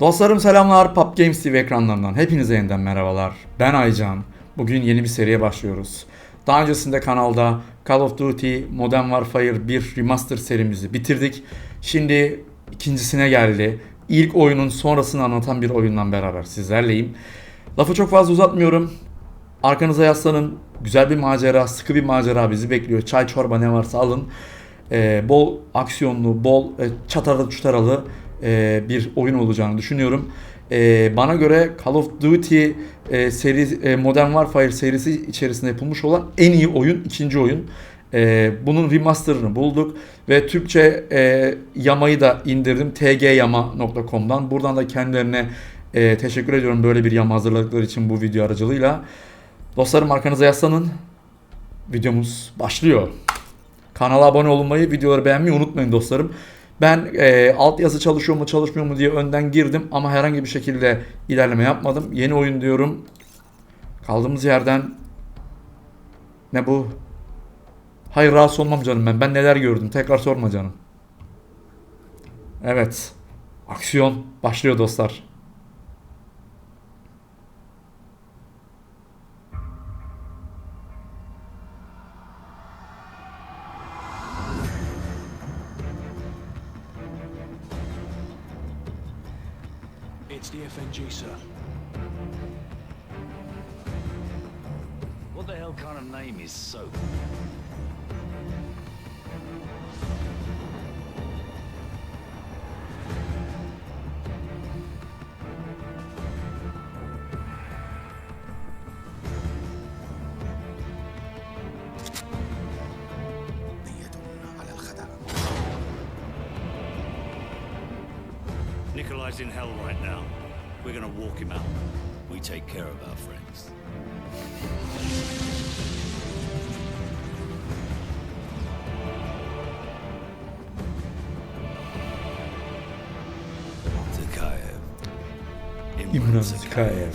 Dostlarım selamlar PUBG Games TV ekranlarından hepinize yeniden merhabalar. Ben Aycan. Bugün yeni bir seriye başlıyoruz. Daha öncesinde kanalda Call of Duty Modern Warfare 1 Remaster serimizi bitirdik. Şimdi ikincisine geldi. İlk oyunun sonrasını anlatan bir oyundan beraber sizlerleyim. Lafı çok fazla uzatmıyorum. Arkanıza yaslanın. Güzel bir macera, sıkı bir macera bizi bekliyor. Çay çorba ne varsa alın. Ee, bol aksiyonlu, bol e, çataralı çutaralı e, bir oyun olacağını düşünüyorum. E, bana göre Call of Duty e, seri, e, Modern Warfare serisi içerisinde yapılmış olan en iyi oyun, ikinci oyun. E, bunun remasterını bulduk ve Türkçe e, yamayı da indirdim tgyama.com'dan. Buradan da kendilerine e, teşekkür ediyorum böyle bir yama hazırladıkları için bu video aracılığıyla. Dostlarım arkanıza yaslanın. Videomuz başlıyor. Kanala abone olmayı, videoları beğenmeyi unutmayın dostlarım. Ben e, altyazı çalışıyor mu çalışmıyor mu diye önden girdim ama herhangi bir şekilde ilerleme yapmadım. Yeni oyun diyorum. Kaldığımız yerden ne bu? Hayır rahatsız olmam canım ben. Ben neler gördüm. Tekrar sorma canım. Evet. Aksiyon başlıyor dostlar. It's the FNG, sir. What the hell kind of name is Soap? We take care of our friends. Zakayev. İmran Zikayev.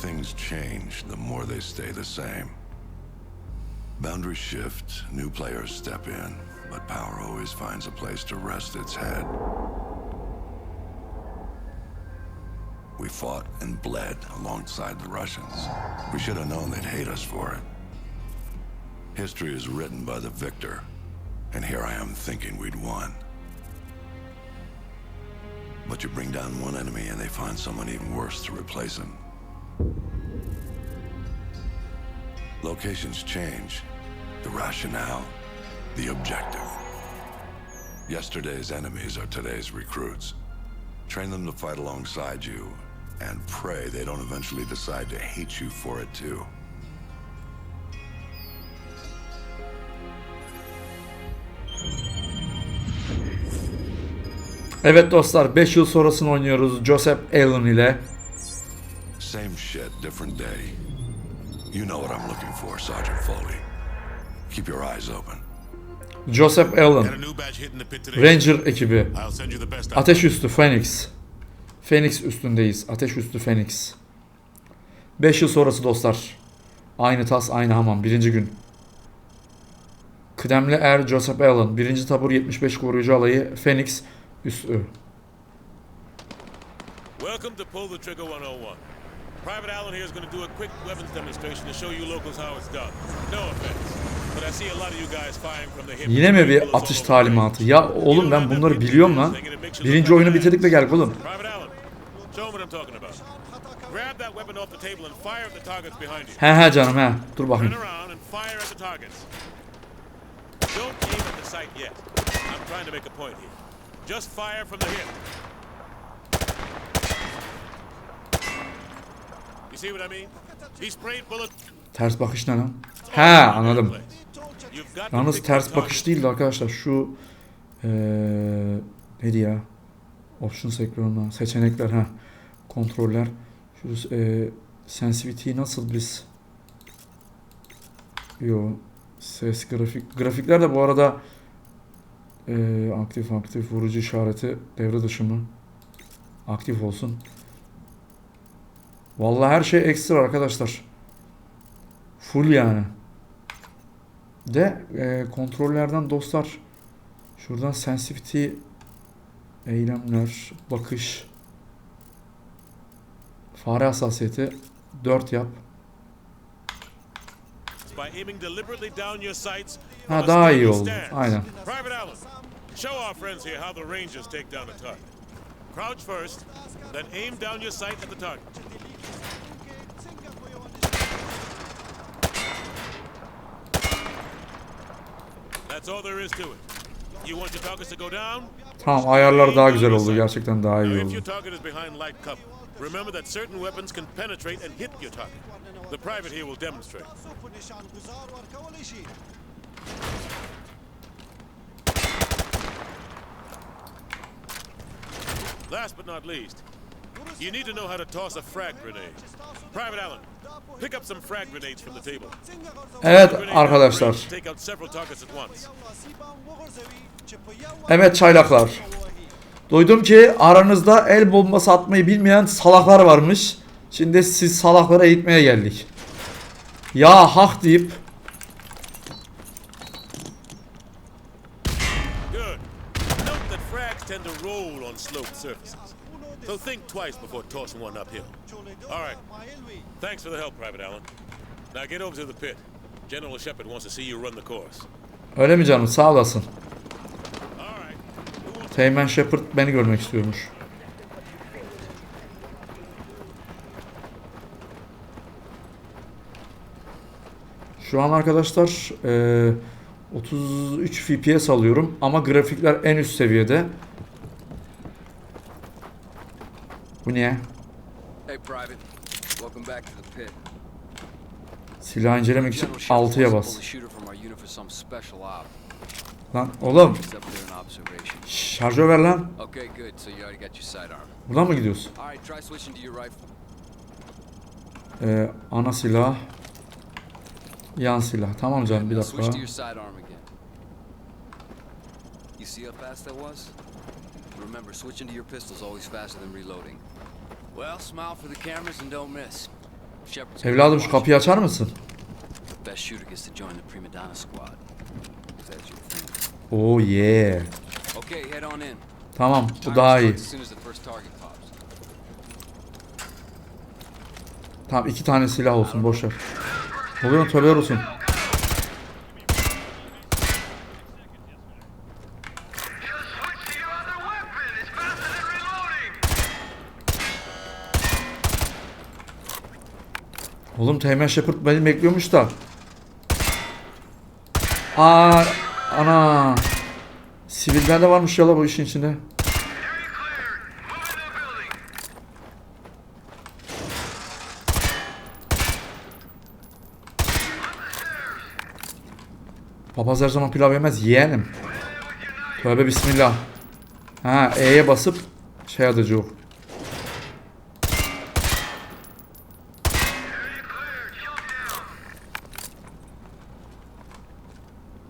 Things change, the more they stay the same. Boundaries shift, new players step in, but power always finds a place to rest its head. We fought and bled alongside the Russians. We should have known they'd hate us for it. History is written by the victor, and here I am thinking we'd won. But you bring down one enemy and they find someone even worse to replace him. Locations change. The rationale, the objective. Yesterday's enemies are today's recruits. Train them to fight alongside you, and pray they don't eventually decide to hate you for it too. Evet dostlar 5 yıl sonrasını oynuyoruz Joseph Allen ile. Same shit, different day. You know what I'm looking for, Sergeant Foley. Keep your eyes open. Joseph Allen. Ranger ekibi. Ateş üstü Phoenix. Phoenix üstündeyiz. Ateş üstü Phoenix. 5 yıl sonrası dostlar. Aynı tas aynı hamam. Birinci gün. Kıdemli Er Joseph Allen. Birinci tabur 75 koruyucu alayı. Phoenix üstü. Welcome to Pull the Trigger 101. Private Allen here is going to do a quick weapons demonstration to show you locals how it's done. No offense, but I see a lot of you guys firing from the hip. Yine mi bir atış talimatı? Ya oğlum ben bunları biliyorum lan. Birinci oyunu bitirdik de geldik oğlum. Private Allen, show 'em what I'm talking about. Grab that weapon off the table and fire at the targets behind you. He he canım he. Dur bakayım. around and fire at the targets. Don't aim at the sight yet. I'm trying to make a point here. Just fire from the hip. You see what I mean? He sprayed bullets. Ters bakış ne lan? He anladım. Yalnız ters bakış değildi arkadaşlar. Şu eee neydi ya? Options ekranına seçenekler ha. Kontroller. Şu eee sensitivity'yi nasıl biz Yo ses grafik grafikler de bu arada eee, aktif aktif vurucu işareti devre dışı mı? Aktif olsun. Vallahi her şey ekstra arkadaşlar. Full yani. De e, kontrollerden dostlar şuradan sensitivity eylemler bakış fare hassasiyeti 4 yap. Ha daha iyi oldu. Aynen. Show our friends here how the Rangers take down a target. Crouch first, then aim down your sight at the target. That's all there is to it. You want your targets to go down? Tamam ayarlar daha güzel oldu. Gerçekten daha iyi Now, if oldu. your target is behind light cover, remember that certain weapons can penetrate and hit your target. The private here will demonstrate. Last but not least, you need to know how to toss a frag grenade. Private Allen, pick up some frag grenades from the table. Evet arkadaşlar. Evet çaylaklar. Duydum ki aranızda el bombası atmayı bilmeyen salaklar varmış. Şimdi siz salaklara eğitmeye geldik. Ya hak deyip twice before tossing one uphill. All right. Thanks for the help, Private Allen. Now get over to the pit. General Shepard wants to see you run the course. öyle mi canım sağ olasın. Teğmen Shepard beni görmek istiyormuş. Şu an arkadaşlar eee, 33 FPS alıyorum ama grafikler en üst seviyede. Bu niye? Hey, Private. Welcome back to the pit. Silah incelemek için General Shepard 6'ya wants to bas. Lan oğlum şarjör ver lan. Buradan mı gidiyorsun? Ee, ana silah. Yan silah. Tamam canım bir dakika. your sidearm again. You see how fast that was? Remember, switching to your pistol's always faster than reloading. Evladım şu kapıyı açar mısın? Oh yeah. Tamam bu daha iyi. Tamam iki tane silah olsun boş ver. Oluyor tövbe olsun. Oğlum Teğmen Shepard beni bekliyormuş da. Aa, ana. Siviller de varmış ya la bu işin içinde. Papaz her zaman pilav yemez yeğenim. Tövbe bismillah. Ha E'ye basıp şey adıcı yok. Bak bunlar kalkacak. Ne oluyor lan? You looked okay out there, but you still need some work. Okay, head upstairs and regroup with your team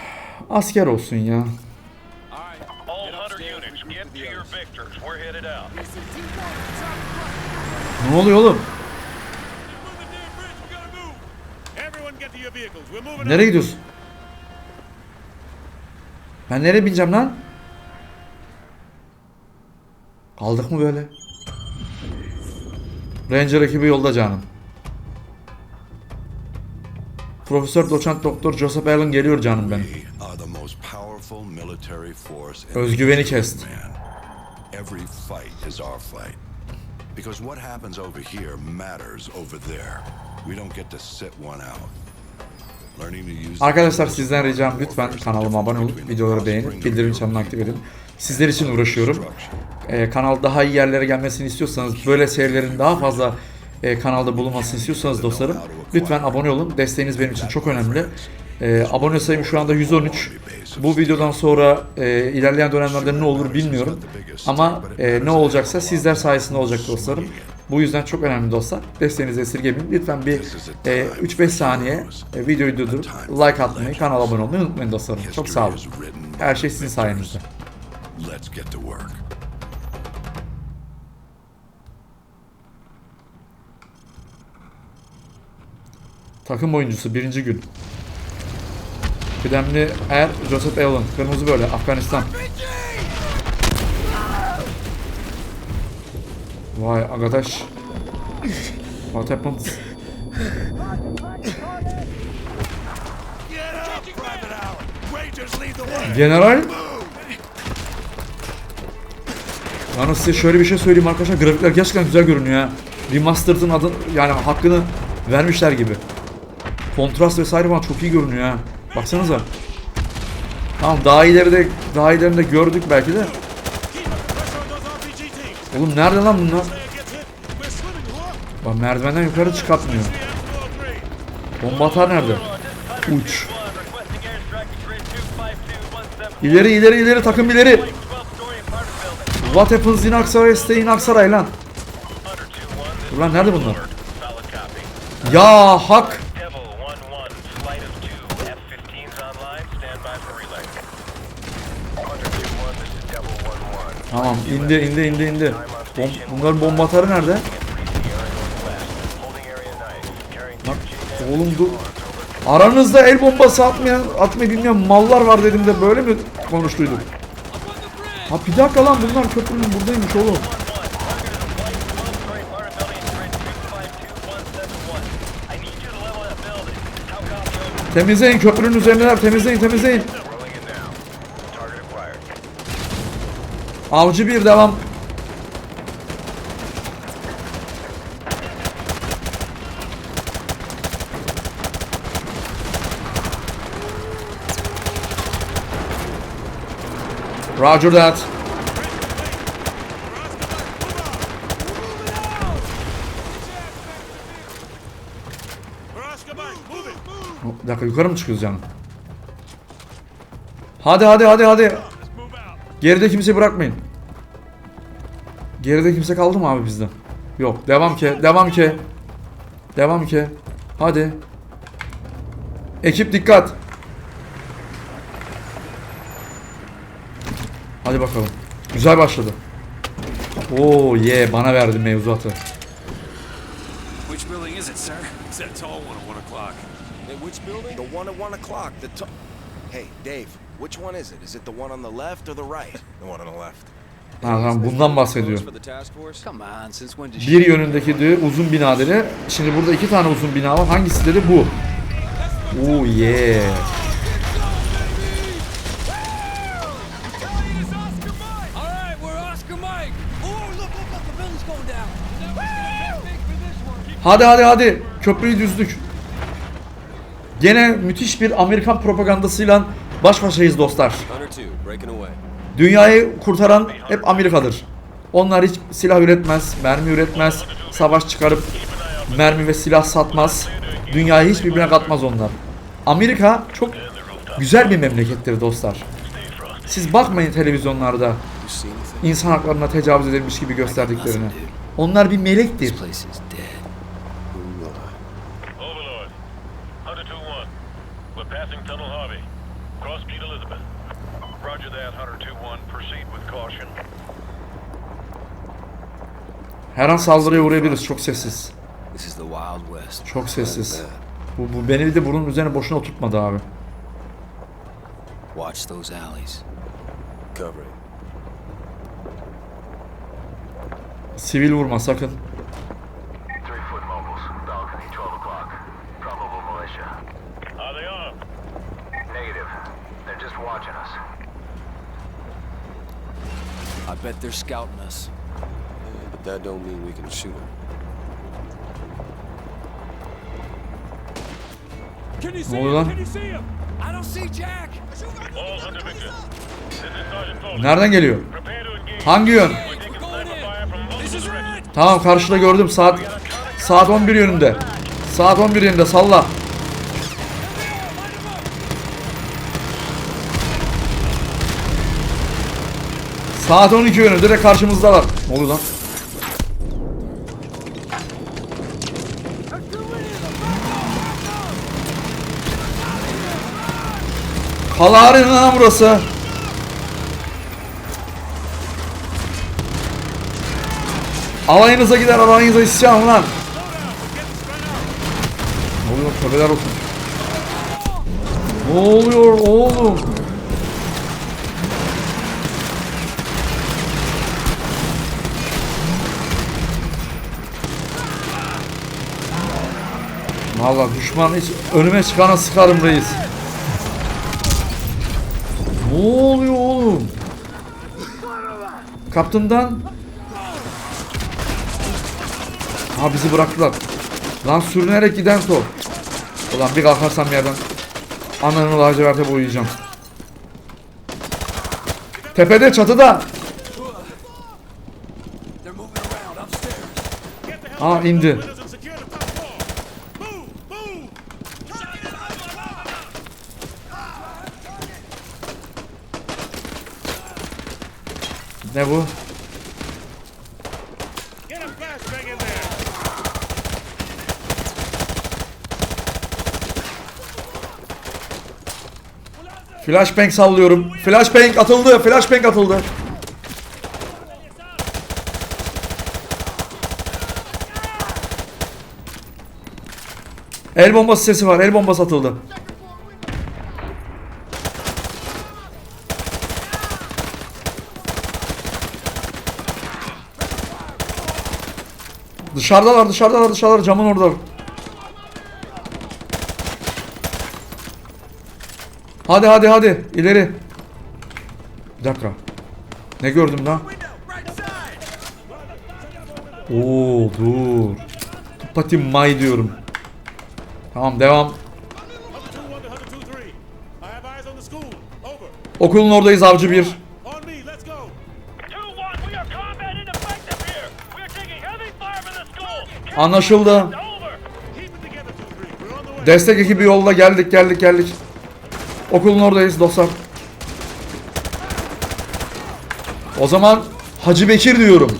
Asker olsun ya. Ne oluyor oğlum? Nereye gidiyorsun? Ben nereye bineceğim lan? Kaldık mı böyle? Ranger ekibi yolda canım. Profesör Doçent Doktor Joseph Allen geliyor canım benim. Özgüveni kesti. Every fight is our fight. Because what happens over here matters over there. We don't get to sit one out. Arkadaşlar sizden ricam lütfen kanalıma abone olup videoları beğenip bildirim çanını aktif edin. Sizler için uğraşıyorum. Ee, kanal daha iyi yerlere gelmesini istiyorsanız, böyle serilerin daha fazla e, kanalda bulunmasını istiyorsanız dostlarım, lütfen abone olun. Desteğiniz benim için çok önemli. Ee, abone sayım şu anda 113. Bu videodan sonra e, ilerleyen dönemlerde ne olur bilmiyorum. Ama e, ne olacaksa sizler sayesinde olacak dostlarım. Bu yüzden çok önemli dostlar. Desteğinizi esirgemeyin. Lütfen bir e, 3-5 saniye e, videoyu durdurup like atmayı, kanala abone olmayı unutmayın dostlarım. Çok sağ olun. Her şey sizin sayenizde. Let's get to work. Takım oyuncusu birinci gün. Kıdemli Er Joseph Allen. Kırmızı böyle Afganistan. Vay arkadaş. What happened? General. Yalnız size şöyle bir şey söyleyeyim arkadaşlar. Grafikler gerçekten güzel görünüyor ya. Remastered'ın adı yani hakkını vermişler gibi. Kontrast vesaire falan çok iyi görünüyor ha. Baksanıza. Tamam daha ileride daha ileride gördük belki de. Oğlum nerede lan bunlar? Bak merdivenden yukarı çıkartmıyor. Bomba atar nerede? Uç. Requesting airstrike to grid 25217. İleri ileri ileri takım ileri. 12th story apartment building. What happens in Aksaray stay in Aksaray lan. Hunter 2-1, this Ulan nerede bunlar? Ya hak. İndi indi indi indi. Bom bunların bomba atarı nerede? Lan oğlum dur. Aranızda el bombası atmayan, atmayı bilmeyen mallar var dedim de böyle mi konuştuyduk? Ha bir dakika lan bunlar köprünün buradaymış oğlum. story apartment building, grid 252171. I need you to level that building. How copy over? Temizleyin köprünün üzerindeler temizleyin temizleyin. Rolling it now. Target acquired. Avcı bir devam. Roger that. Bir dakika yukarı mı çıkıyoruz canım? Hadi hadi hadi hadi. Geride kimse bırakmayın. Geride kimse kaldı mı abi bizden? Yok. Devam ki. Devam ki. Devam ki. Hadi. Ekip dikkat. Hadi bakalım. Güzel başladı. Oo ye bana verdi mevzuatı. Which building is it, sir? It's that tall one at 1 o'clock. Hey, which building? The one at one o'clock. The t- Hey, Dave. Which one is it? Is it the one on the left or the right? The one on the left. Ha, tamam bundan bahsediyor. For the task force? Come on, since when did Bir yönündeki de uzun bina dedi. Şimdi burada iki tane uzun bina var. Hangisi dedi? Bu. Yeah. Oh, down. Hadi hadi hadi. Köprüyü düzdük. Gene müthiş bir Amerikan propagandasıyla baş başayız dostlar. Hunter 2, breaking away. Dünyayı kurtaran hep Amerika'dır. Onlar hiç silah üretmez, mermi üretmez, savaş çıkarıp mermi ve silah satmaz. Dünyayı hiç birbirine katmaz onlar. Amerika çok güzel bir memlekettir dostlar. Siz bakmayın televizyonlarda insan haklarına tecavüz edilmiş gibi gösterdiklerine. Onlar bir melektir. Place is dead. Over Her an saldırıya uğrayabiliriz. Çok sessiz. Çok sessiz. Bu, bu beni de bunun üzerine boşuna oturtmadı abi. Watch those alleys. Covering. Sivil vurma sakın. Three foot mobiles. Balcony, 12 o'clock. Probable militia. Are they armed? Negative. They're just watching us. I bet they're scouting us. But that don't mean we can shoot them. Can you Ne oluyor lan? you see him? I don't see Jack. Nereden geliyor? Hangi yön? Tamam karşıda gördüm. Saat saat 11 yönünde. Saat 11 yönünde salla. Saat 12 yönünde de karşımızdalar. Ne oluyor lan? Kalari lan burası. Alayınıza gider alayınıza isyan lan. Ne oluyor tövbeler olsun. Ne oluyor oğlum? Vallahi düşman hiç önüme çıkana sıkarım reis. Ne oluyor oğlum? Kaptandan Ha bizi bıraktılar. Lan sürünerek giden top. Ulan bir kalkarsam yerden ananı laciverte boyayacağım. Tepede çatıda. Aa indi. Windows and secure the top floor. Move! Move! Ne bu? Flashbang sallıyorum. Flashbang atıldı. Flashbang atıldı. El bombası sesi var. El bombası atıldı. Dışarıdalar, dışarıdalar, dışarıdalar. Camın orada. Hadi hadi hadi ileri. Bir dakika. Ne gördüm lan? Oo dur. Pati May diyorum. Tamam devam. Hunter 2-1 to Hunter 2-3. I have eyes on the school. Over. Okulun oradayız avcı bir. Way. Destek ekibi yolda geldik geldik geldik. Okulun oradayız dostlar. O zaman Hacı Bekir diyorum.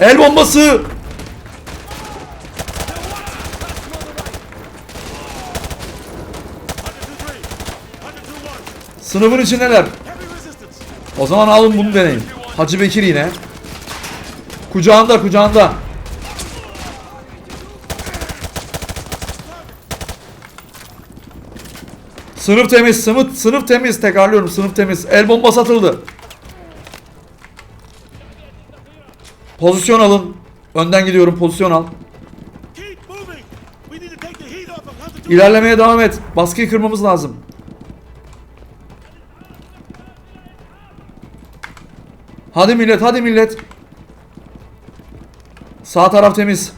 El bombası. Hunter 2-3. Hunter 2-1. Sınıfın içindeler. O zaman alın bunu deneyin. Hacı Bekir yine. Kucağında kucağında. Sınıf temiz, sınıf, sınıf temiz. Tekrarlıyorum, sınıf temiz. El bombası atıldı. Pozisyon alın. Önden gidiyorum, pozisyon al. Keep moving. We need to take the heat off of Hunter 2 İlerlemeye devam et. Baskıyı kırmamız lazım. Hadi millet, hadi millet. Sağ taraf temiz.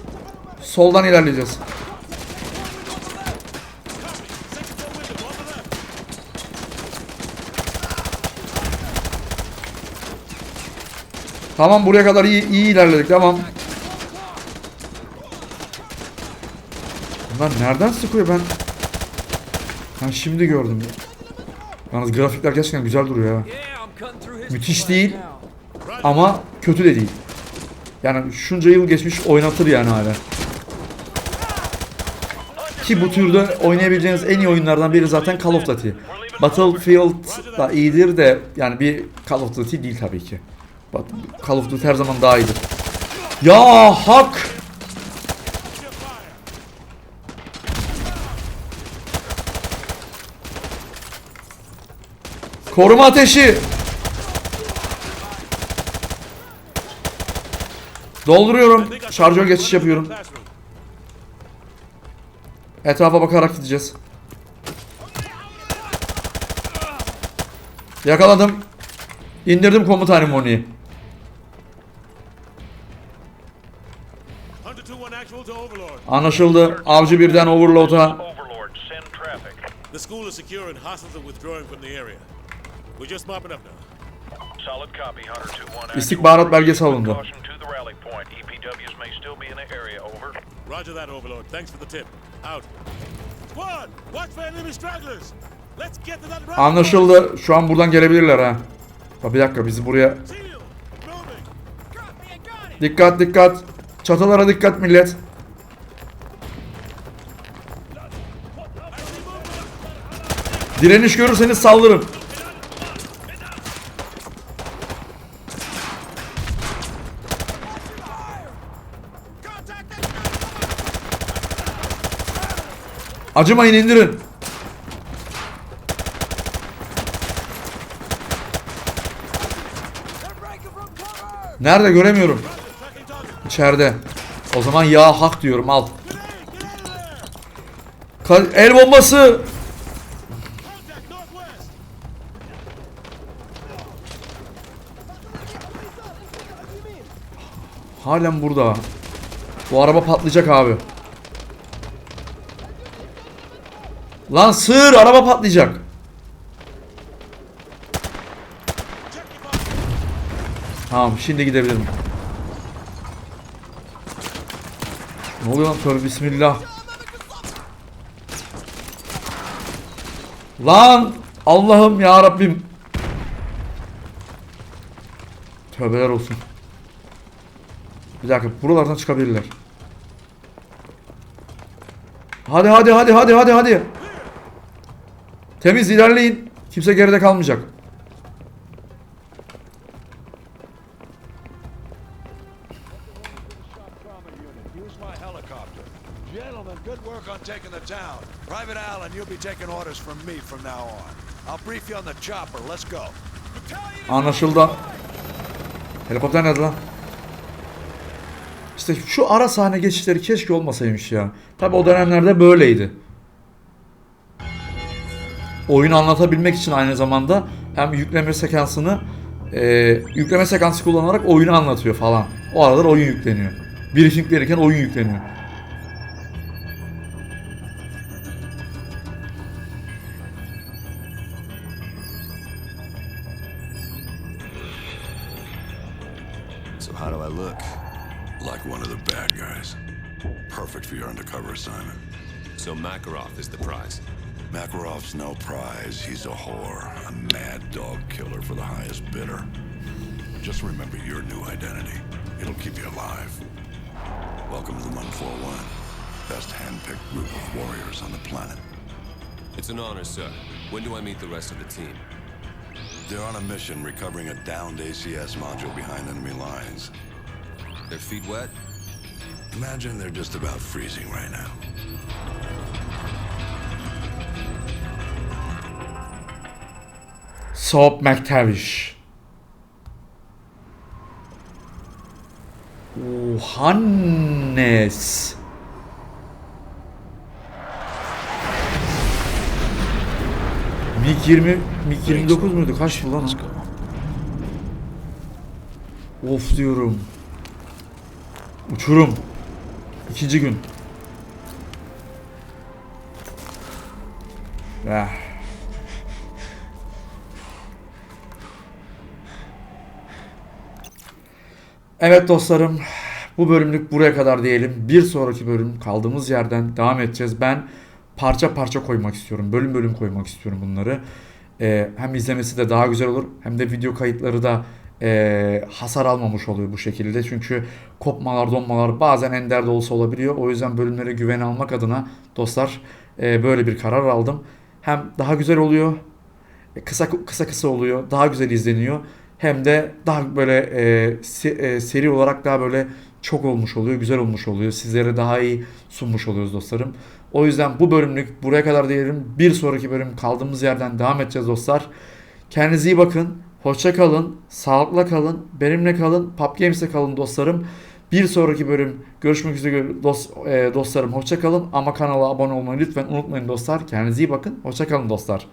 Soldan ilerleyeceğiz. Tamam buraya kadar iyi, iyi ilerledik tamam. Bunlar nereden sıkıyor ben? Ben şimdi gördüm. Yalnız grafikler gerçekten güzel duruyor ya. Müthiş değil. Ama kötü de değil. Yani şunca yıl geçmiş oynatır yani hala. Ki bu türde oynayabileceğiniz en iyi oyunlardan biri zaten Call of Duty. Battlefield da iyidir de yani bir Call of Duty değil tabii ki. Call of Duty her zaman daha iyidir. Ya hak. Koruma ateşi. Dolduruyorum. Şarjör geçiş yapıyorum. Etrafa bakarak gideceğiz. Yakaladım. İndirdim komutanım Moni'yi. Hunter 2-1 actual to Overlord. Anlaşıldı. Avcı birden Overload'a. Overlord, send traffic. The school is secure and hostiles are withdrawing from the area. We're just mopping up now. İstihbarat belgesi alındı. Over. Roger that, Overlord. Thanks for the tip. Out. Squad, watch for enemy stragglers. Let's get to that rally Anlaşıldı. Şu an buradan gelebilirler ha. Bak bir dakika bizi buraya... Dikkat dikkat. Çatılara dikkat millet. Direniş görürseniz saldırın. Acımayın indirin. Nerede göremiyorum. İçeride. O zaman ya hak diyorum al. El bombası. Halen burada. Bu araba patlayacak abi. Lan sığır araba patlayacak. Tamam şimdi gidebilirim. Ne oluyor lan tövbe bismillah. Lan Allah'ım ya Rabbim. Tövbeler olsun. Bir dakika buralardan çıkabilirler. Hadi hadi hadi hadi hadi hadi. Temiz ilerleyin. Kimse geride kalmayacak. Use my helicopter. Gentlemen, good work on taking the town. Private Allen, you'll be taking orders from me from now on. I'll brief you on the chopper. Let's go. Anlaşıldı. Helikopter nerede lan? İşte şu ara sahne geçişleri keşke olmasaymış ya. Tabi o dönemlerde böyleydi. Oyunu anlatabilmek için aynı zamanda hem yükleme sekansını e, yükleme sekansı kullanarak oyunu anlatıyor falan. O aralar oyun yükleniyor. Briefing verirken oyun yükleniyor. So how do I look? Like one of the bad guys. Perfect for your undercover assignment. So Makarov is the prize. Makarov's no prize. He's a whore, a mad dog killer for the highest bidder. Just remember your new identity. It'll keep you alive. Welcome to the 141. Best hand-picked group of warriors on the planet. It's an honor, sir. When do I meet the rest of the team? They're on a mission recovering a downed ACS module behind enemy lines. Their feet wet? Imagine they're just about freezing right now. Soap McTavish. Hannes. MiG 20, MiG 29 muydu? Kaç yıl lan? Of diyorum. Uçurum. İkinci gün. Eh. Evet dostlarım, bu bölümlük buraya kadar diyelim. Bir sonraki bölüm kaldığımız yerden devam edeceğiz. Ben parça parça koymak istiyorum. Bölüm bölüm koymak istiyorum bunları. Ee, hem izlemesi de daha güzel olur hem de video kayıtları da e, hasar almamış oluyor bu şekilde. Çünkü kopmalar, donmalar bazen ender de olsa olabiliyor. O yüzden bölümlere güven almak adına dostlar e, böyle bir karar aldım. Hem daha güzel oluyor, e, kısa kısa kısa oluyor, daha güzel izleniyor. Hem de daha böyle e, se- e, seri olarak daha böyle çok olmuş oluyor, güzel olmuş oluyor. Sizlere daha iyi sunmuş oluyoruz dostlarım. O yüzden bu bölümlük buraya kadar diyelim. Bir sonraki bölüm kaldığımız yerden devam edeceğiz dostlar. Kendinize iyi bakın. Hoşça kalın. Sağlıkla kalın. Benimle kalın. Pub Games'te kalın dostlarım. Bir sonraki bölüm görüşmek üzere dost, e, dostlarım. Hoşça kalın ama kanala abone olmayı lütfen unutmayın dostlar. Kendinize iyi bakın. Hoşça kalın dostlar.